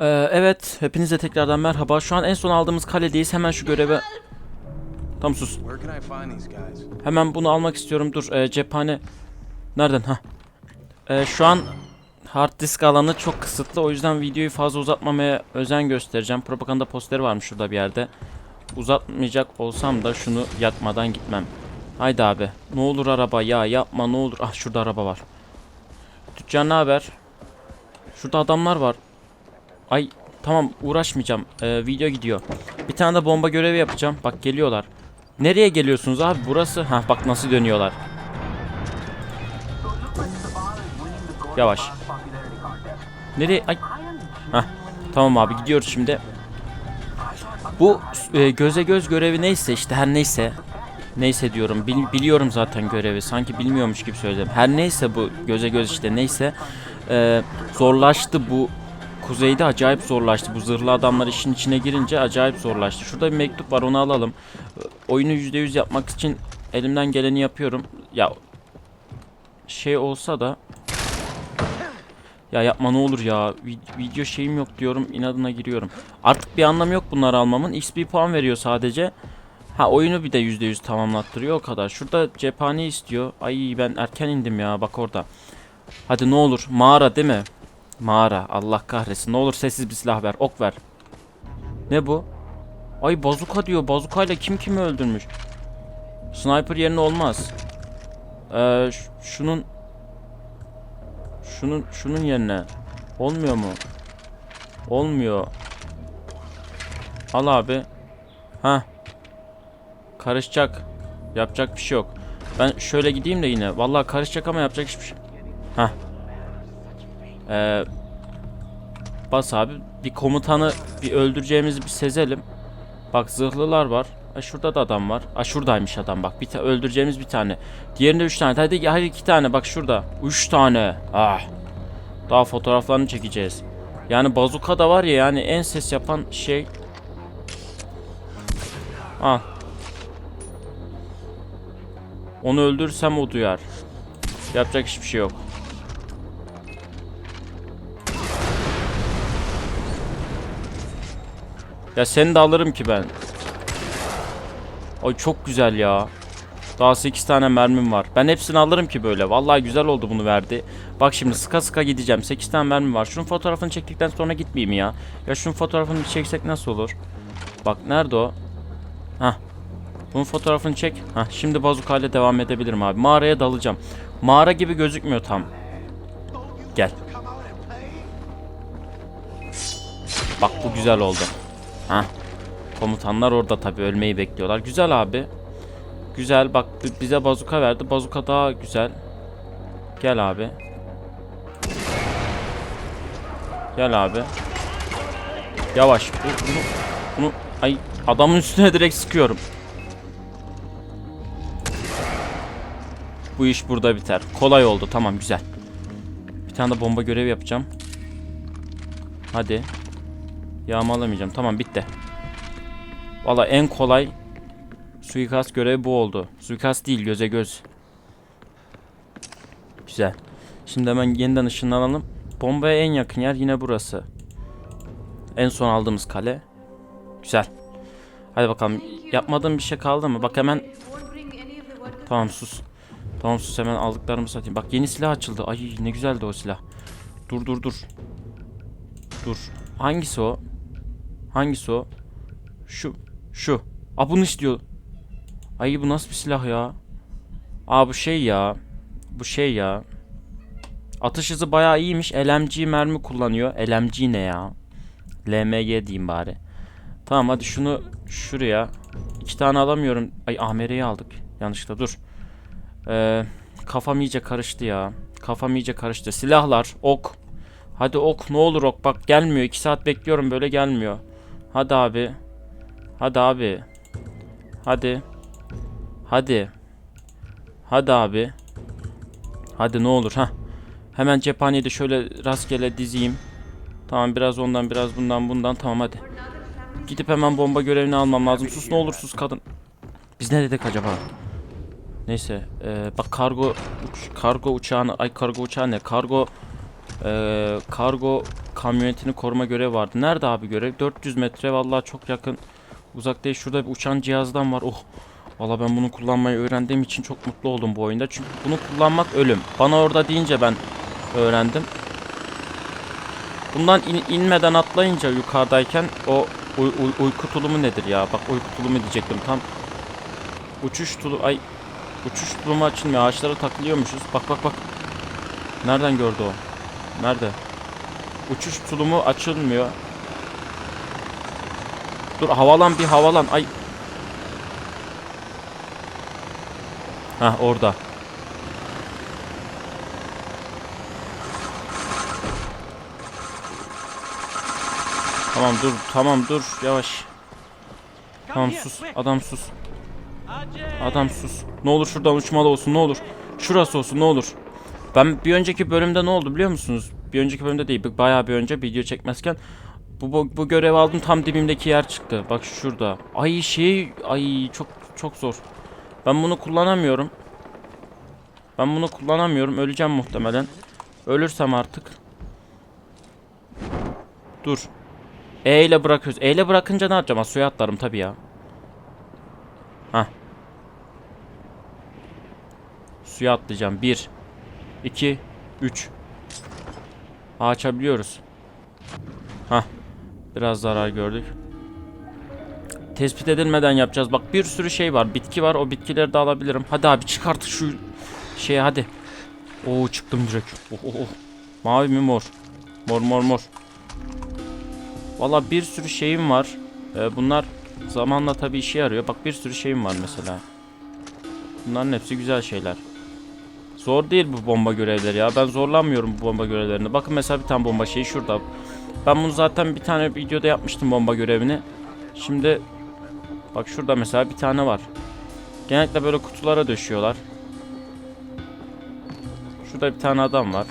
Ee, evet, hepinize tekrardan merhaba. Şu an en son aldığımız kaledeyiz. Hemen şu göreve... Tam sus. Hemen bunu almak istiyorum. Dur, e, cephane... Nereden? ha? şu an hard disk alanı çok kısıtlı. O yüzden videoyu fazla uzatmamaya özen göstereceğim. Propaganda posteri varmış şurada bir yerde. Uzatmayacak olsam da şunu yakmadan gitmem. Haydi abi. Ne olur araba ya yapma ne olur. Ah şurada araba var. Tüccar ne haber? Şurada adamlar var. Ay tamam uğraşmayacağım. Ee, video gidiyor. Bir tane de bomba görevi yapacağım. Bak geliyorlar. Nereye geliyorsunuz abi? Burası. Ha bak nasıl dönüyorlar. Yavaş. Nereye? Ay. Hah. Tamam abi gidiyoruz şimdi. Bu e, göze göz görevi neyse işte her neyse. Neyse diyorum. Bil- biliyorum zaten görevi. Sanki bilmiyormuş gibi söyledim. Her neyse bu göze göz işte neyse. e, zorlaştı bu kuzeyde acayip zorlaştı. Bu zırhlı adamlar işin içine girince acayip zorlaştı. Şurada bir mektup var onu alalım. E, Oyunu %100 yapmak için elimden geleni yapıyorum. Ya şey olsa da ya yapma ne olur ya. Vi- video şeyim yok diyorum. inadına giriyorum. Artık bir anlamı yok bunları almamın. XP puan veriyor sadece. Ha oyunu bir de %100 tamamlattırıyor o kadar. Şurada cephane istiyor. Ay ben erken indim ya bak orada. Hadi ne olur mağara değil mi? Mağara Allah kahretsin. Ne olur sessiz bir silah ver. Ok ver. Ne bu? Ay bazuka diyor. Bazukayla kim kimi öldürmüş? Sniper yerine olmaz. Ee, şunun şunun şunun yerine olmuyor mu? Olmuyor. Al abi. Ha. Karışacak. Yapacak bir şey yok. Ben şöyle gideyim de yine. Vallahi karışacak ama yapacak hiçbir şey. Ha. Ee, bas abi. Bir komutanı bir öldüreceğimizi bir sezelim. Bak zırhlılar var. Ha, şurada da adam var. Ha şuradaymış adam bak. Bir ta öldüreceğimiz bir tane. Diğerinde üç tane. Hadi hadi iki tane bak şurada. Üç tane. Ah. Daha fotoğraflarını çekeceğiz. Yani bazuka da var ya yani en ses yapan şey. Al. Onu öldürsem o duyar. Yapacak hiçbir şey yok. Ya seni de alırım ki ben. Ay çok güzel ya. Daha 8 tane mermim var. Ben hepsini alırım ki böyle. Vallahi güzel oldu bunu verdi. Bak şimdi sıka sıka gideceğim. 8 tane mermim var. Şunun fotoğrafını çektikten sonra gitmeyeyim ya. Ya şunun fotoğrafını çeksek nasıl olur? Bak nerede o? Hah. Bunun fotoğrafını çek. Hah şimdi bazukayla devam edebilirim abi. Mağaraya dalacağım. Mağara gibi gözükmüyor tam. Gel. Bak bu güzel oldu. Hah. Komutanlar orada tabi ölmeyi bekliyorlar. Güzel abi. Güzel bak bi- bize bazuka verdi. Bazuka daha güzel. Gel abi. Gel abi. Yavaş. Bu- Bunu, bunu ay adamın üstüne direkt sıkıyorum. Bu iş burada biter. Kolay oldu. Tamam güzel. Bir tane de bomba görevi yapacağım. Hadi. Yağmalamayacağım. Tamam bitti. Valla en kolay suikast görevi bu oldu. Suikast değil göze göz. Güzel. Şimdi hemen yeniden ışınlanalım. Bombaya en yakın yer yine burası. En son aldığımız kale. Güzel. Hadi bakalım. Yapmadığım bir şey kaldı mı? Bak hemen Tamam sus. Tamam sus hemen aldıklarımı satayım. Bak yeni silah açıldı. Ay ne güzeldi o silah. Dur dur dur. Dur. Hangisi o? Hangisi o? Şu. Şu. Aa bunu istiyor. Ay bu nasıl bir silah ya? Aa bu şey ya. Bu şey ya. Atış hızı bayağı iyiymiş. LMG mermi kullanıyor. LMG ne ya? LMG diyeyim bari. Tamam hadi şunu şuraya. İki tane alamıyorum. Ay AMR'yi aldık. Yanlışlıkla dur. Ee, kafam iyice karıştı ya. Kafam iyice karıştı. Silahlar, ok. Hadi ok ne olur ok. Bak gelmiyor. İki saat bekliyorum böyle gelmiyor. Hadi abi. Hadi abi. Hadi. Hadi. Hadi abi. Hadi ne olur ha. Hemen cephaneyi de şöyle rastgele dizeyim. Tamam biraz ondan biraz bundan bundan tamam hadi. Gidip hemen bomba görevini almam lazım. Sus ne olur sus kadın. Biz ne dedik acaba? Neyse eee, bak kargo kargo uçağını ay kargo uçağı ne? Kargo eee, kargo kamyonetini koruma görevi vardı. Nerede abi görev? 400 metre vallahi çok yakın. Uzak değil. Şurada bir uçan cihazdan var. Oh. Valla ben bunu kullanmayı öğrendiğim için çok mutlu oldum bu oyunda. Çünkü bunu kullanmak ölüm. Bana orada deyince ben öğrendim. Bundan in- inmeden atlayınca yukarıdayken o uy- uy- uyku tulumu nedir ya? Bak uyku tulumu diyecektim tam. Uçuş tulu ay uçuş tulumu açılmıyor. Ağaçlara takılıyormuşuz. Bak bak bak. Nereden gördü o? Nerede? Uçuş tulumu açılmıyor. Dur havalan bir havalan. Ay. Ha orada. Tamam dur tamam dur yavaş. Tamam sus adam sus. Adam sus. Ne olur şuradan uçmalı olsun ne olur. Şurası olsun ne olur. Ben bir önceki bölümde ne oldu biliyor musunuz? Bir önceki bölümde değil bayağı bir önce video çekmezken bu, bu, bu görev aldım tam dibimdeki yer çıktı. Bak şurada. Ay şey ay çok çok zor. Ben bunu kullanamıyorum. Ben bunu kullanamıyorum. Öleceğim muhtemelen. Ölürsem artık. Dur. E ile bırakıyoruz. E ile bırakınca ne yapacağım? Ha, Suya atlarım tabii ya. Hah. Suya atlayacağım. 1 2 3 Açabiliyoruz. Hah. Biraz zarar gördük. Tespit edilmeden yapacağız. Bak bir sürü şey var. Bitki var. O bitkileri de alabilirim. Hadi abi çıkart şu şeye hadi. Oo çıktım direkt. Oh, oh, oh. Mavi mi mor? Mor mor mor. Valla bir sürü şeyim var. Ee, bunlar zamanla tabii işe yarıyor. Bak bir sürü şeyim var mesela. Bunların hepsi güzel şeyler. Zor değil bu bomba görevleri ya. Ben zorlanmıyorum bu bomba görevlerini. Bakın mesela bir tane bomba şeyi şurada. Ben bunu zaten bir tane videoda yapmıştım bomba görevini. Şimdi bak şurada mesela bir tane var. Genellikle böyle kutulara döşüyorlar. Şurada bir tane adam var.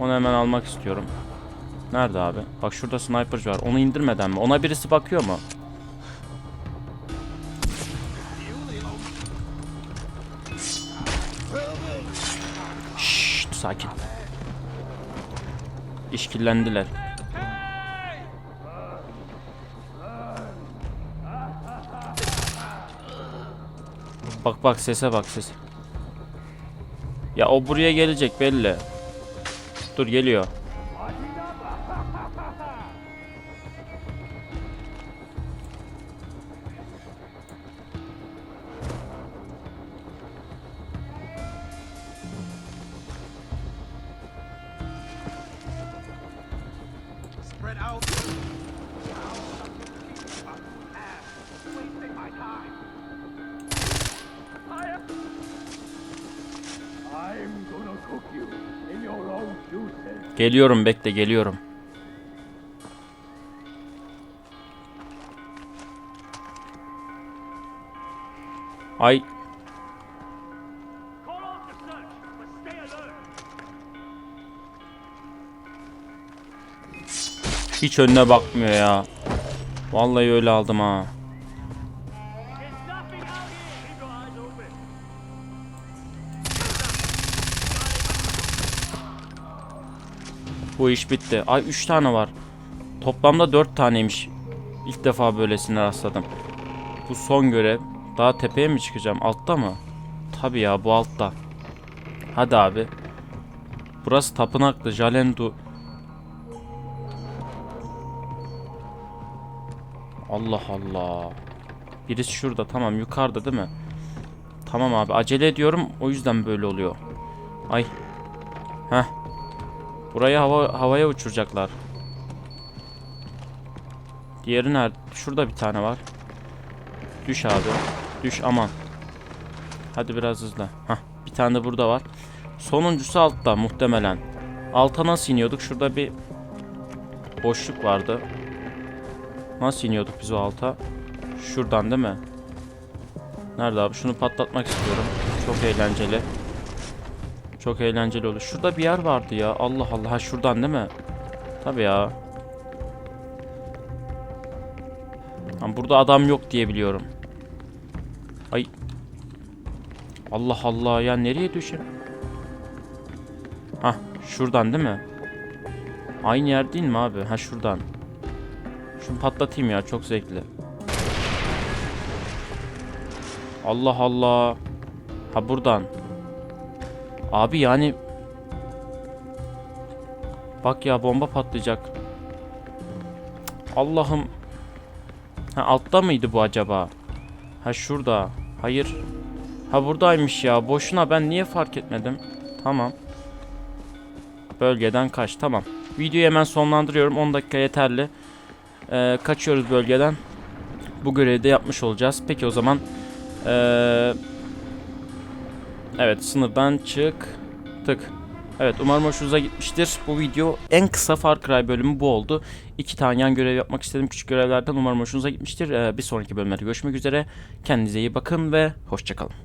Onu hemen almak istiyorum. Nerede abi? Bak şurada sniperci var. Onu indirmeden mi? Ona birisi bakıyor mu? Sakin. İşkillendiler. Bak bak sese bak ses. Ya o buraya gelecek belli. Dur geliyor. Geliyorum bekle geliyorum. Ay hiç önüne bakmıyor ya. Vallahi öyle aldım ha. Bu iş bitti. Ay 3 tane var. Toplamda 4 taneymiş. İlk defa böylesine rastladım. Bu son görev. Daha tepeye mi çıkacağım? Altta mı? Tabi ya bu altta. Hadi abi. Burası tapınaktı. Jalendu. Allah Allah. Birisi şurada. Tamam yukarıda değil mi? Tamam abi. Acele ediyorum. O yüzden böyle oluyor. Ay. Heh. Burayı hava havaya uçuracaklar. Diğeri nerede? Şurada bir tane var. Düş abi. Düş aman. Hadi biraz hızlı. Hah, bir tane de burada var. Sonuncusu altta muhtemelen. Alta nasıl iniyorduk? Şurada bir boşluk vardı. Nasıl iniyorduk biz o alta? Şuradan değil mi? Nerede abi? Şunu patlatmak istiyorum. Çok eğlenceli. Çok eğlenceli olur. Şurada bir yer vardı ya. Allah Allah. Ha şuradan değil mi? Tabii ya. Ha, burada adam yok diye biliyorum. Ay. Allah Allah ya nereye düşün? Ha şuradan değil mi? Aynı yer değil mi abi? Ha şuradan. Şunu patlatayım ya çok zevkli. Allah Allah. Ha buradan. Abi yani Bak ya bomba patlayacak. Allah'ım. Ha altta mıydı bu acaba? Ha şurada. Hayır. Ha buradaymış ya. Boşuna ben niye fark etmedim? Tamam. Bölgeden kaç. Tamam. Videoyu hemen sonlandırıyorum. 10 dakika yeterli. Ee, kaçıyoruz bölgeden. Bu görevi de yapmış olacağız. Peki o zaman ee, Evet sınırdan çıktık. Evet umarım hoşunuza gitmiştir. Bu video en kısa Far Cry bölümü bu oldu. İki tane yan görev yapmak istedim küçük görevlerden. Umarım hoşunuza gitmiştir. Ee, bir sonraki bölümlerde görüşmek üzere. Kendinize iyi bakın ve hoşçakalın.